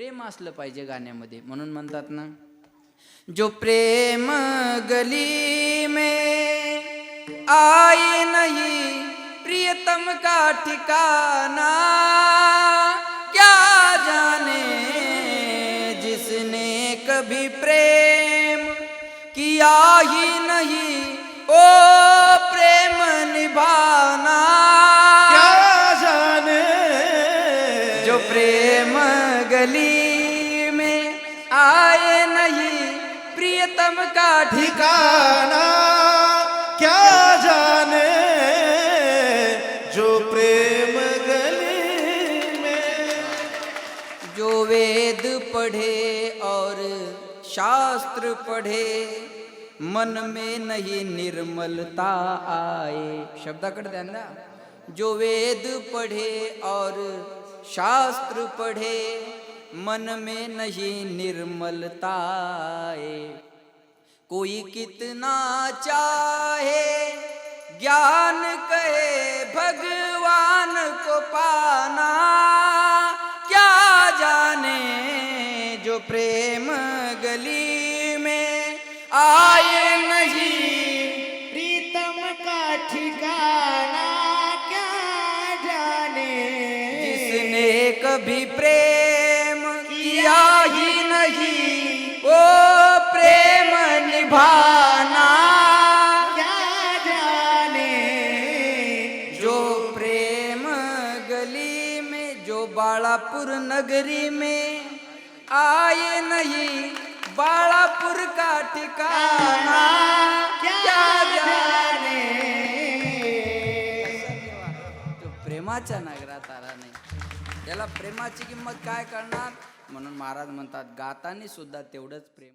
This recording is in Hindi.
प्रेम असलं पाहिजे गाण्यामध्ये म्हणून म्हणतात ना जो प्रेम गली में आई नहीं प्रियतम का ठिकाना क्या जाने जिसने कभी प्रेम किया ही नहीं ओ प्रेम निभाना। क्या जाने जो प्रेम गली में आए नहीं, प्रियतम का ठिकाना क्या जाने जो प्रेम गली में? जो वेद पढ़े और शास्त्र पढ़े, मन में नहीं निर्मलता आए। शब्द कट द्या जो वेद पढ़े और शास्त्र पढ़े मन में नहीं निर्मलता कोई कितना चाहे ज्ञान कहे भगवान को पाना। क्या जाने जो प्रेम गली में आए नहीं। प्रीतम का ठिकाना क्या जाने? जिसने कभी प्रेम ही नहीं वो प्रेम निभाना। क्या जाने जो प्रेम गली में, जो बालापुर नगरी में आए नहीं, बालापुर का ठिकाना। क्या जाने तो प्रेमाच्या नगरात आला नाही। त्याला प्रेमाची किंमत काय करणार? म्हणून महाराज म्हणतात गातानी सुद्धा तेवढंच प्रेम